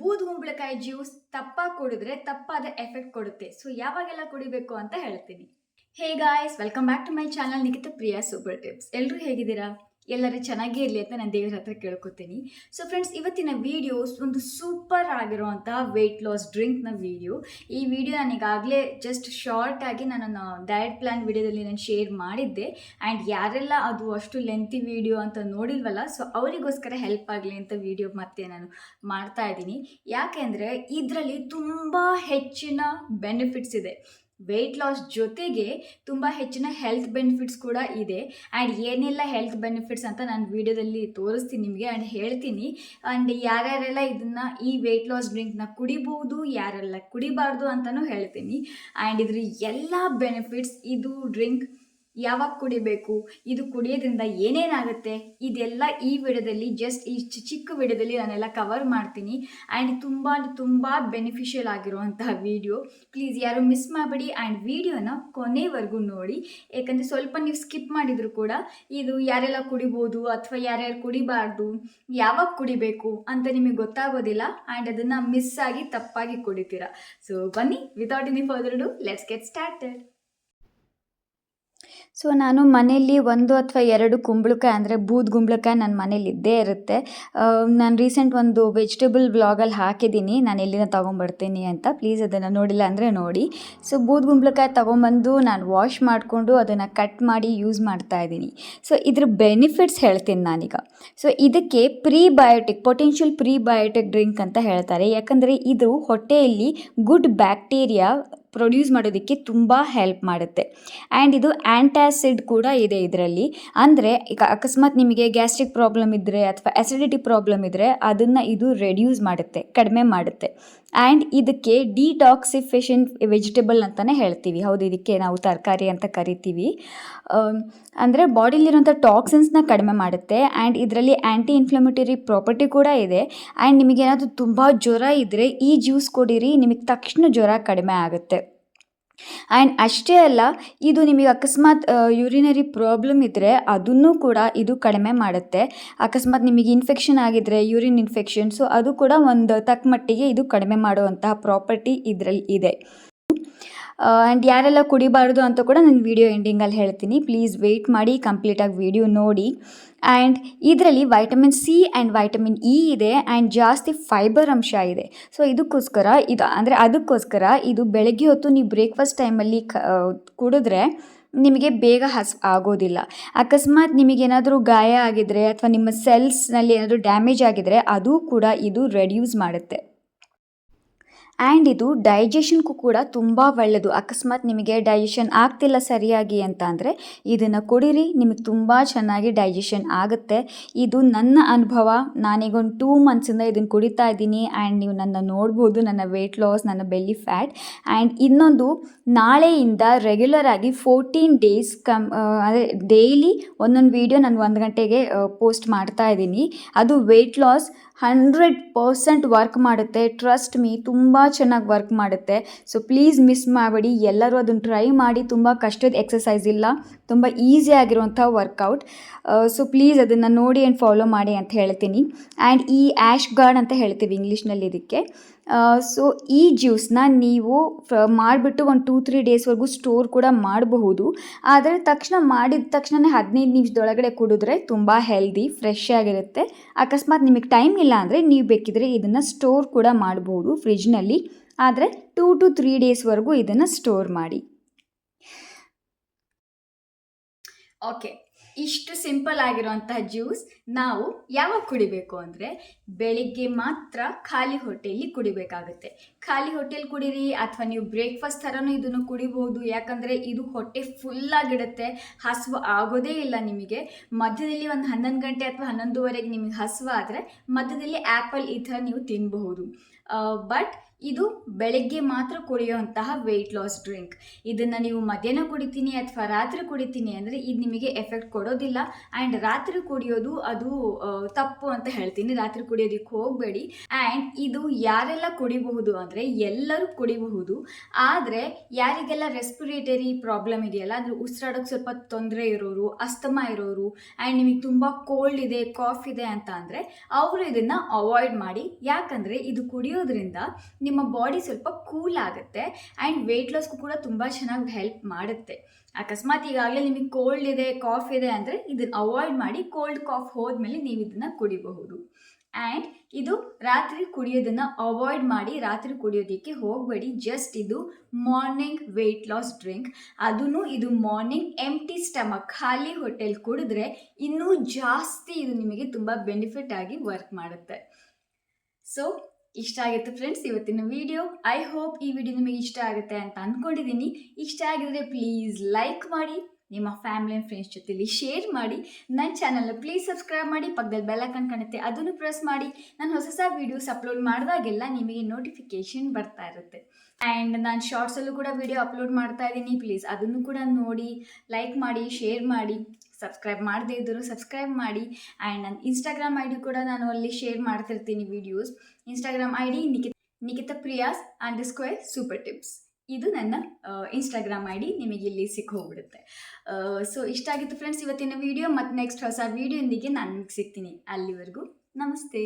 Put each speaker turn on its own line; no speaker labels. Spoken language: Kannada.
ಬೂದುಗುಂಬಳಕಾಯಿ ಜ್ಯೂಸ್ ತಪ್ಪಾಗಿ ಕುಡಿದ್ರೆ ತಪ್ಪಾದ ಎಫೆಕ್ಟ್ ಕೊಡುತ್ತೆ. ಸೊ ಯಾವಾಗೆಲ್ಲ ಕುಡಿಬೇಕು ಅಂತ ಹೇಳ್ತೀನಿ. Hey guys welcome back to my channel Nikhita Priya super tips ಎಲ್ಲರೂ ಹೇಗಿದ್ದೀರಾ? ಎಲ್ಲರೂ ಚೆನ್ನಾಗೇ ಇರಲಿ ಅಂತ ನಾನು ದೇವರ ಹತ್ರ ಕೇಳ್ಕೊತೀನಿ. ಸೊ ಫ್ರೆಂಡ್ಸ್ ಇವತ್ತಿನ ವಿಡಿಯೋಸ್ ಒಂದು ಸೂಪರ್ ಆಗಿರುವಂತಹ ವೆಯ್ಟ್ ಲಾಸ್ ಡ್ರಿಂಕ್ನ ವಿಡಿಯೋ ಈ ವಿಡಿಯೋ ನಾನು ಈಗಾಗಲೇ ಜಸ್ಟ್ ಶಾರ್ಟ್ ಆಗಿ ನಾನು ಡಯಟ್ ಪ್ಲಾನ್ ವಿಡಿಯೋದಲ್ಲಿ ನಾನು ಶೇರ್ ಮಾಡಿದ್ದೆ. ಆ್ಯಂಡ್ ಯಾರೆಲ್ಲ ಅದು ಅಷ್ಟು ಲೆಂತಿ ವಿಡಿಯೋ ಅಂತ ನೋಡಿಲ್ವಲ್ಲ ಸೊ ಅವರಿಗೋಸ್ಕರ ಹೆಲ್ಪ್ ಆಗಲಿ ಅಂತ ವಿಡಿಯೋ ಮತ್ತೆ ನಾನು ಮಾಡ್ತಾ ಇದ್ದೀನಿ. ಯಾಕೆಂದರೆ ಇದರಲ್ಲಿ ತುಂಬ ಹೆಚ್ಚಿನ ಬೆನಿಫಿಟ್ಸ್ ಇದೆ. ವೆಯ್ಟ್ ಲಾಸ್ ಜೊತೆಗೆ ತುಂಬ ಹೆಚ್ಚಿನ ಹೆಲ್ತ್ ಬೆನಿಫಿಟ್ಸ್ ಕೂಡ ಇದೆ. ಆ್ಯಂಡ್ ಏನೆಲ್ಲ ಹೆಲ್ತ್ ಬೆನಿಫಿಟ್ಸ್ ಅಂತ ನಾನು ವಿಡಿಯೋದಲ್ಲಿ ತೋರಿಸ್ತೀನಿ ನಿಮಗೆ ಆ್ಯಂಡ್ ಹೇಳ್ತೀನಿ. ಆ್ಯಂಡ್ ಯಾರ್ಯಾರೆಲ್ಲ ಇದನ್ನು ಈ ವೆಯ್ಟ್ ಲಾಸ್ ಡ್ರಿಂಕ್ನ ಕುಡಿಬಹುದು ಯಾರೆಲ್ಲ ಕುಡಿಬಾರ್ದು ಅಂತಲೂ ಹೇಳ್ತೀನಿ. ಆ್ಯಂಡ್ ಇದ್ರ ಎಲ್ಲ ಬೆನಿಫಿಟ್ಸ್ ಇದು ಡ್ರಿಂಕ್ ಯಾವಾಗ ಕುಡಿಬೇಕು, ಇದು ಕುಡಿಯೋದ್ರಿಂದ ಏನೇನಾಗುತ್ತೆ, ಇದೆಲ್ಲ ಈ ವಿಡಿಯೋದಲ್ಲಿ ಜಸ್ಟ್ ಈ ಚಿಕ್ಕ ವಿಡಿಯೋದಲ್ಲಿ ನಾನೆಲ್ಲ ಕವರ್ ಮಾಡ್ತೀನಿ. ಆ್ಯಂಡ್ ತುಂಬ ತುಂಬ ಬೆನಿಫಿಷಿಯಲ್ ಆಗಿರುವಂತಹ ವಿಡಿಯೋ ಪ್ಲೀಸ್ ಯಾರು ಮಿಸ್ ಮಾಡಬೇಡಿ. ಆ್ಯಂಡ್ ವಿಡಿಯೋನ ಕೊನೆವರೆಗೂ ನೋಡಿ. ಯಾಕಂದರೆ ಸ್ವಲ್ಪ ನೀವು ಸ್ಕಿಪ್ ಮಾಡಿದರೂ ಕೂಡ ಇದು ಯಾರೆಲ್ಲ ಕುಡಿಬೋದು ಅಥವಾ ಯಾರ್ಯಾರು ಕುಡಿಬಾರ್ದು, ಯಾವಾಗ ಕುಡಿಬೇಕು ಅಂತ ನಿಮಗೆ ಗೊತ್ತಾಗೋದಿಲ್ಲ. ಆ್ಯಂಡ್ ಅದನ್ನು ಮಿಸ್ ಆಗಿ ತಪ್ಪಾಗಿ ಕುಡಿತೀರಾ. ಸೊ ಬನ್ನಿ without any further do let's get started so ನಾನು ಮನೆಯಲ್ಲಿ ಒಂದು ಅಥವಾ ಎರಡು ಕುಂಬಳಕಾಯಿ ಅಂದರೆ ಬೂದ್ ಕುಂಬಳಕಾಯಿ ನನ್ನ ಮನೇಲಿ ಇದ್ದೇ ಇರುತ್ತೆ. ನಾನು ರೀಸೆಂಟ್ ಒಂದು ವೆಜಿಟೇಬಲ್ ಬ್ಲಾಗಲ್ಲಿ ಹಾಕಿದ್ದೀನಿ. ನಾನು ಎಲ್ಲಿನ ತೊಗೊಂಬರ್ತೀನಿ ಅಂತ. ಪ್ಲೀಸ್ ಅದನ್ನು ನೋಡಿಲ್ಲ ಅಂದರೆ ನೋಡಿ. ಸೊ ಬೂದ್ ಕುಂಬಳಕಾಯಿ ತೊಗೊಂಬಂದು ನಾನು ವಾಶ್ ಮಾಡಿಕೊಂಡು ಅದನ್ನು ಕಟ್ ಮಾಡಿ ಯೂಸ್ ಮಾಡ್ತಾ ಇದ್ದೀನಿ. ಸೊ ಇದ್ರ ಬೆನಿಫಿಟ್ಸ್ ಹೇಳ್ತೀನಿ ನಾನೀಗ. ಸೊ ಇದಕ್ಕೆ prebiotic potential prebiotic drink ಅಂತ ಹೇಳ್ತಾರೆ. ಯಾಕಂದರೆ ಇದು ಹೊಟ್ಟೆಯಲ್ಲಿ ಗುಡ್ ಬ್ಯಾಕ್ಟೀರಿಯಾ ಪ್ರೊಡ್ಯೂಸ್ ಮಾಡೋದಕ್ಕೆ ತುಂಬ ಹೆಲ್ಪ್ ಮಾಡುತ್ತೆ. ಆ್ಯಂಡ್ ಇದು ಆ್ಯಂಟಾಸಿಡ್ ಕೂಡ ಇದೆ ಇದರಲ್ಲಿ. ಅಂದರೆ ಈಗ ಅಕಸ್ಮಾತ್ ನಿಮಗೆ ಗ್ಯಾಸ್ಟ್ರಿಕ್ ಪ್ರಾಬ್ಲಮ್ ಇದ್ದರೆ ಅಥವಾ ಅಸಿಡಿಟಿ ಪ್ರಾಬ್ಲಮ್ ಇದ್ದರೆ ಅದನ್ನು ಇದು ರೆಡ್ಯೂಸ್ ಮಾಡುತ್ತೆ, ಕಡಿಮೆ ಮಾಡುತ್ತೆ. ಆ್ಯಂಡ್ ಇದಕ್ಕೆ ಡಿಟಾಕ್ಸಿಫಿಷನ್ ವೆಜಿಟೇಬಲ್ ಅಂತಲೇ ಹೇಳ್ತೀವಿ. ಹೌದು, ಇದಕ್ಕೆ ನಾವು ತರಕಾರಿ ಅಂತ ಕರಿತೀವಿ. ಅಂದರೆ ಬಾಡಿಲಿರುವಂಥ ಟಾಕ್ಸಿನ್ಸ್ನ ಕಡಿಮೆ ಮಾಡುತ್ತೆ. ಆ್ಯಂಡ್ ಇದರಲ್ಲಿ ಆ್ಯಂಟಿ ಇನ್ಫ್ಲಮೇಟರಿ ಪ್ರಾಪರ್ಟಿ ಕೂಡ ಇದೆ. ಆ್ಯಂಡ್ ನಿಮಗೇನಾದರೂ ತುಂಬ ಜ್ವರ ಇದ್ದರೆ ಈ ಜ್ಯೂಸ್ ಕೊಡಿರಿ, ನಿಮಗೆ ತಕ್ಷಣ ಜ್ವರ ಕಡಿಮೆ ಆಗುತ್ತೆ. ಆ್ಯಂಡ್ ಅಷ್ಟೇ ಅಲ್ಲ, ಇದು ನಿಮಗೆ ಅಕಸ್ಮಾತ್ ಯೂರಿನರಿ ಪ್ರಾಬ್ಲಮ್ ಇದ್ದರೆ ಅದನ್ನು ಕೂಡ ಇದು ಕಡಿಮೆ ಮಾಡುತ್ತೆ. ಅಕಸ್ಮಾತ್ ನಿಮಗೆ ಇನ್ಫೆಕ್ಷನ್ ಆಗಿದ್ದರೆ ಯೂರಿನ್ ಇನ್ಫೆಕ್ಷನ್ ಸೊ ಅದು ಕೂಡ ಒಂದು ತಕ್ಕ ಮಟ್ಟಿಗೆ ಇದು ಕಡಿಮೆ ಮಾಡುವಂತಹ ಪ್ರಾಪರ್ಟಿ ಇದರಲ್ಲಿ ಇದೆ. ಆ್ಯಂಡ್ ಯಾರೆಲ್ಲ ಕುಡಿಬಾರ್ದು ಅಂತ ಕೂಡ ನಾನು ವಿಡಿಯೋ ಎಂಡಿಂಗಲ್ಲಿ ಹೇಳ್ತೀನಿ. ಪ್ಲೀಸ್ ವೆಯ್ಟ್ ಮಾಡಿ ಕಂಪ್ಲೀಟಾಗಿ ವಿಡಿಯೋ ನೋಡಿ. ಆ್ಯಂಡ್ ಇದರಲ್ಲಿ vitamin C and vitamin E ಇದೆ ಆ್ಯಂಡ್ ಜಾಸ್ತಿ ಫೈಬರ್ ಅಂಶ ಇದೆ. ಸೊ ಇದಕ್ಕೋಸ್ಕರ, ಇದು ಅಂದರೆ ಅದಕ್ಕೋಸ್ಕರ ಇದು ಬೆಳಗ್ಗೆ ಹೊತ್ತು ನೀವು ಬ್ರೇಕ್ಫಾಸ್ಟ್ ಟೈಮಲ್ಲಿ ಕ ಕುಡಿದ್ರೆ ನಿಮಗೆ ಬೇಗ ಹಸ್, ಆಗೋದಿಲ್ಲ. ಅಕಸ್ಮಾತ್ ನಿಮಗೇನಾದರೂ ಗಾಯ ಆಗಿದರೆ ಅಥವಾ ನಿಮ್ಮ ಸೆಲ್ಸ್ನಲ್ಲಿ ಏನಾದರೂ ಡ್ಯಾಮೇಜ್ ಆಗಿದರೆ ಅದು ಕೂಡ ಇದು ರೆಡ್ಯೂಸ್ ಮಾಡುತ್ತೆ. ಆ್ಯಂಡ್ ಇದು ಡೈಜೆಷನ್ಗೂ ಕೂಡ ತುಂಬ ಒಳ್ಳೆಯದು ಅಕಸ್ಮಾತ್ ನಿಮಗೆ ಡೈಜೆಷನ್ ಆಗ್ತಿಲ್ಲ ಸರಿಯಾಗಿ ಅಂತ ಅಂದರೆ ಇದನ್ನು ಕುಡೀರಿ, ನಿಮಗೆ ತುಂಬ ಚೆನ್ನಾಗಿ ಡೈಜೆಷನ್ ಆಗುತ್ತೆ. ಇದು ನನ್ನ ಅನುಭವ. ನಾನೀಗೊಂದು ಟೂ ಮಂತ್ಸಿಂದ ಇದನ್ನು ಕುಡಿತಾ ಇದ್ದೀನಿ. ಆ್ಯಂಡ್ ನೀವು ನನ್ನ ನೋಡ್ಬೋದು, ನನ್ನ ವೆಯ್ಟ್ ಲಾಸ್ ನನ್ನ ಬೆಲ್ಲಿ ಫ್ಯಾಟ್ ಆ್ಯಂಡ್ ಇನ್ನೊಂದು, ನಾಳೆಯಿಂದ ರೆಗ್ಯುಲರ್ ಆಗಿ ಫೋರ್ಟೀನ್ ಡೇಸ್ ಕಮ್ ಅಂದರೆ ಡೈಲಿ ಒಂದೊಂದು ವೀಡಿಯೋ ನಾನು ಒಂದು ಗಂಟೆಗೆ ಪೋಸ್ಟ್ ಮಾಡ್ತಾ ಇದ್ದೀನಿ. ಅದು weight loss hundred percent work ಮಾಡುತ್ತೆ. ಟ್ರಸ್ಟ್ ಮೀ ತುಂಬ ಚೆನ್ನಾಗಿ ವರ್ಕ್ ಮಾಡುತ್ತೆ. ಸೊ ಪ್ಲೀಸ್ ಮಿಸ್ ಮಾಡಬೇಡಿ. ಎಲ್ಲರೂ ಅದನ್ನು ಟ್ರೈ ಮಾಡಿ. ತುಂಬ ಕಷ್ಟದ ಎಕ್ಸಸೈಸ್ ಇಲ್ಲ. ತುಂಬ ಈಸಿ ಆಗಿರುವಂಥ ವರ್ಕೌಟ್ ಸೊ ಪ್ಲೀಸ್ ಅದನ್ನು ನೋಡಿ ಆ್ಯಂಡ್ ಫಾಲೋ ಮಾಡಿ ಅಂತ ಹೇಳ್ತೀನಿ. ಆ್ಯಂಡ್ ಈ ಆ್ಯಶ್ ಗಾರ್ಡ್ ಅಂತ ಹೇಳ್ತೀವಿ ಇಂಗ್ಲೀಷ್ನಲ್ಲಿ ಇದಕ್ಕೆ. ಸೊ ಈ ಜ್ಯೂಸ್ನ ನೀವು ಮಾಡಿಬಿಟ್ಟು ಒಂದು ಟೂ ತ್ರೀ ಡೇಸ್ವರೆಗೂ ಸ್ಟೋರ್ ಕೂಡ ಮಾಡಬಹುದು. ಆದರೆ ತಕ್ಷಣ ಮಾಡಿದ ತಕ್ಷಣನೇ ಹದಿನೈದು ನಿಮಿಷದೊಳಗಡೆ ಕುಡಿದ್ರೆ ತುಂಬ ಹೆಲ್ದಿ ಫ್ರೆಶ್ ಆಗಿರುತ್ತೆ. ಅಕಸ್ಮಾತ್ ನಿಮಗೆ ಟೈಮ್ ಇಲ್ಲ ಅಂದರೆ ನೀವು ಬೇಕಿದ್ರೆ ಇದನ್ನು ಸ್ಟೋರ್ ಕೂಡ ಮಾಡಬಹುದು ಫ್ರಿಜ್ನಲ್ಲಿ ಆದರೆ ಟೂ ಟು ತ್ರೀ ಡೇಸ್ವರೆಗೂ ಇದನ್ನು ಸ್ಟೋರ್ ಮಾಡಿ. ಓಕೆ ಇಷ್ಟು ಸಿಂಪಲ್ ಆಗಿರುವಂತಹ ಜ್ಯೂಸ್ ನಾವು ಯಾವಾಗ ಕುಡಿಬೇಕು ಅಂದರೆ ಬೆಳಿಗ್ಗೆ ಮಾತ್ರ ಖಾಲಿ ಹೊಟ್ಟೆಯಲ್ಲಿ ಕುಡಿಬೇಕಾಗುತ್ತೆ. ಖಾಲಿ ಹೊಟ್ಟೆಲಿ ಕುಡೀರಿ ಅಥವಾ ನೀವು ಬ್ರೇಕ್ಫಾಸ್ಟ್ ಥರನೂ ಇದನ್ನು ಕುಡಿಬೋದು. ಯಾಕಂದರೆ ಇದು ಹೊಟ್ಟೆ ಫುಲ್ಲಾಗಿಡುತ್ತೆ ಹಸಿವು ಆಗೋದೇ ಇಲ್ಲ ನಿಮಗೆ. ಮಧ್ಯದಲ್ಲಿ ಒಂದು ಹನ್ನೊಂದು ಗಂಟೆ ಅಥವಾ ಹನ್ನೊಂದುವರೆಗೆ ನಿಮಗೆ ಹಸಿವು ಆದರೆ ಮಧ್ಯದಲ್ಲಿ ಆ್ಯಪಲ್ ಈ ಥರ ನೀವು ತಿನ್ನಬಹುದು ಬಟ್ ಇದು ಬೆಳಗ್ಗೆ ಮಾತ್ರ ಕುಡಿಯುವಂತಹ ವೆಯ್ಟ್ ಲಾಸ್ ಡ್ರಿಂಕ್ ಇದನ್ನು ನೀವು ಮಧ್ಯಾಹ್ನ ಕುಡಿತೀನಿ ಅಥವಾ ರಾತ್ರಿ ಕುಡಿತೀನಿ ಅಂದರೆ ಇದು ನಿಮಗೆ ಎಫೆಕ್ಟ್ ಕೊಡೋದಿಲ್ಲ. ಆ್ಯಂಡ್ ರಾತ್ರಿ ಕುಡಿಯೋದು ಅದು ತಪ್ಪು ಅಂತ ಹೇಳ್ತೀನಿ. ರಾತ್ರಿ ಕುಡಿಯೋದಕ್ಕೆ ಹೋಗಬೇಡಿ. ಆ್ಯಂಡ್ ಇದು ಯಾರೆಲ್ಲ ಕುಡಿಬಹುದು ಅಂದರೆ ಎಲ್ಲರೂ ಕುಡಿಬಹುದು. ಆದರೆ ಯಾರಿಗೆಲ್ಲ ರೆಸ್ಪಿರೇಟರಿ ಪ್ರಾಬ್ಲಮ್ ಇದೆಯಲ್ಲ, ಅಂದರೆ ಉಸಿರಾಡೋಕ್ಕೆ ಸ್ವಲ್ಪ ತೊಂದರೆ ಇರೋರು, ಅಸ್ತಮ ಇರೋರು ಆ್ಯಂಡ್ ನಿಮಗೆ ತುಂಬ ಕೋಲ್ಡ್ ಇದೆ ಕಾಫ್ ಇದೆ ಅಂತ ಅಂದರೆ ಅವರು ಇದನ್ನು ಅವಾಯ್ಡ್ ಮಾಡಿ. ಯಾಕಂದರೆ ಇದು ಕುಡಿಯೋದ್ರಿಂದ ನಿಮ್ಮ ಬಾಡಿ ಸ್ವಲ್ಪ ಕೂಲ್ ಆಗುತ್ತೆ ಆ್ಯಂಡ್ ವೆಯ್ಟ್ ಲಾಸ್ಗೂ ಕೂಡ ತುಂಬ ಚೆನ್ನಾಗಿ ಹೆಲ್ಪ್ ಮಾಡುತ್ತೆ. ಅಕಸ್ಮಾತ್ ಈಗಾಗಲೇ ನಿಮಗೆ ಕೋಲ್ಡ್ ಇದೆ ಕಾಫ್ ಇದೆ ಅಂದರೆ ಇದನ್ನು ಅವಾಯ್ಡ್ ಮಾಡಿ ಕೋಲ್ಡ್ ಕಾಫ್ ಹೋದ್ಮೇಲೆ ನೀವು ಇದನ್ನು ಕುಡಿಬಹುದು. ಆ್ಯಂಡ್ ಇದು ರಾತ್ರಿ ಕುಡಿಯೋದನ್ನು ಅವಾಯ್ಡ್ ಮಾಡಿ ರಾತ್ರಿ ಕುಡಿಯೋದಕ್ಕೆ ಹೋಗಬೇಡಿ. ಜಸ್ಟ್ ಇದು ಮಾರ್ನಿಂಗ್ ವೆಯ್ಟ್ ಲಾಸ್ ಡ್ರಿಂಕ್ ಅದೂ ಇದು ಮಾರ್ನಿಂಗ್ ಎಂಟಿ ಸ್ಟಮಕ್ ಖಾಲಿ ಹೋಟೆಲ್ ಕುಡಿದ್ರೆ ಇನ್ನೂ ಜಾಸ್ತಿ ಇದು ನಿಮಗೆ ತುಂಬ ಬೆನಿಫಿಟ್ ಆಗಿ ವರ್ಕ್ ಮಾಡುತ್ತೆ. ಸೊ ಇಷ್ಟ ಆಗಿತ್ತು ಫ್ರೆಂಡ್ಸ್ ಇವತ್ತಿನ ವಿಡಿಯೋ ಐ ಹೋಪ್ ಈ ವಿಡಿಯೋ ನಿಮಗೆ ಇಷ್ಟ ಆಗುತ್ತೆ ಅಂತ ಅಂದ್ಕೊಂಡಿದ್ದೀನಿ ಇಷ್ಟ ಆಗಿದ್ರೆ ಪ್ಲೀಸ್ ಲೈಕ್ ಮಾಡಿ. ನಿಮ್ಮ ಫ್ಯಾಮಿಲಿ ಆ್ಯಂಡ್ ಫ್ರೆಂಡ್ಸ್ ಜೊತೆಲಿ ಶೇರ್ ಮಾಡಿ. ನನ್ನ ಚಾನಲ್ನ ಪ್ಲೀಸ್ ಸಬ್ಸ್ಕ್ರೈಬ್ ಮಾಡಿ ಪಕ್ಕದಲ್ಲಿ ಬೆಲ್ ಐಕನ್ ಕಾಣುತ್ತೆ, ಅದನ್ನು ಪ್ರೆಸ್ ಮಾಡಿ. ನಾನು ಹೊಸ ಹೊಸ ವೀಡಿಯೋಸ್ ಅಪ್ಲೋಡ್ ಮಾಡಿದಾಗೆಲ್ಲ ನಿಮಗೆ ನೋಟಿಫಿಕೇಷನ್ ಬರ್ತಾ ಇರುತ್ತೆ. ಆ್ಯಂಡ್ ನಾನು ಶಾರ್ಟ್ಸಲ್ಲೂ ಕೂಡ ವೀಡಿಯೋ ಅಪ್ಲೋಡ್ ಮಾಡ್ತಾ ಇದ್ದೀನಿ ಪ್ಲೀಸ್ ಅದನ್ನು ಕೂಡ ನೋಡಿ ಲೈಕ್ ಮಾಡಿ ಶೇರ್ ಮಾಡಿ ಸಬ್ಸ್ಕ್ರೈಬ್ ಮಾಡದೇ ಇದ್ದರೂ ಸಬ್ಸ್ಕ್ರೈಬ್ ಮಾಡಿ. ಆ್ಯಂಡ್ ನನ್ನ ಇನ್ಸ್ಟಾಗ್ರಾಮ್ ಐ ಡಿ ಕೂಡ ನಾನು ಅಲ್ಲಿ ಶೇರ್ ಮಾಡ್ತಿರ್ತೀನಿ videos Instagram I D Nikhit Nikhita Priya's underscore super tips ಇದು ನನ್ನ ಇನ್ಸ್ಟಾಗ್ರಾಮ್ ಐ ಡಿ ನಿಮಗೆ ಇಲ್ಲಿ ಸಿಕ್ಕ ಹೋಗ್ಬಿಡುತ್ತೆ ಸೊ ಇಷ್ಟ ಆಗಿತ್ತು ಫ್ರೆಂಡ್ಸ್ ಇವತ್ತಿನ ವಿಡಿಯೋ ಮತ್ತು ನೆಕ್ಸ್ಟ್ ಹೊಸ ವಿಡಿಯೋಂದಿಗೆ ನಾನು ಸಿಗ್ತೀನಿ. ಅಲ್ಲಿವರೆಗೂ ನಮಸ್ತೆ.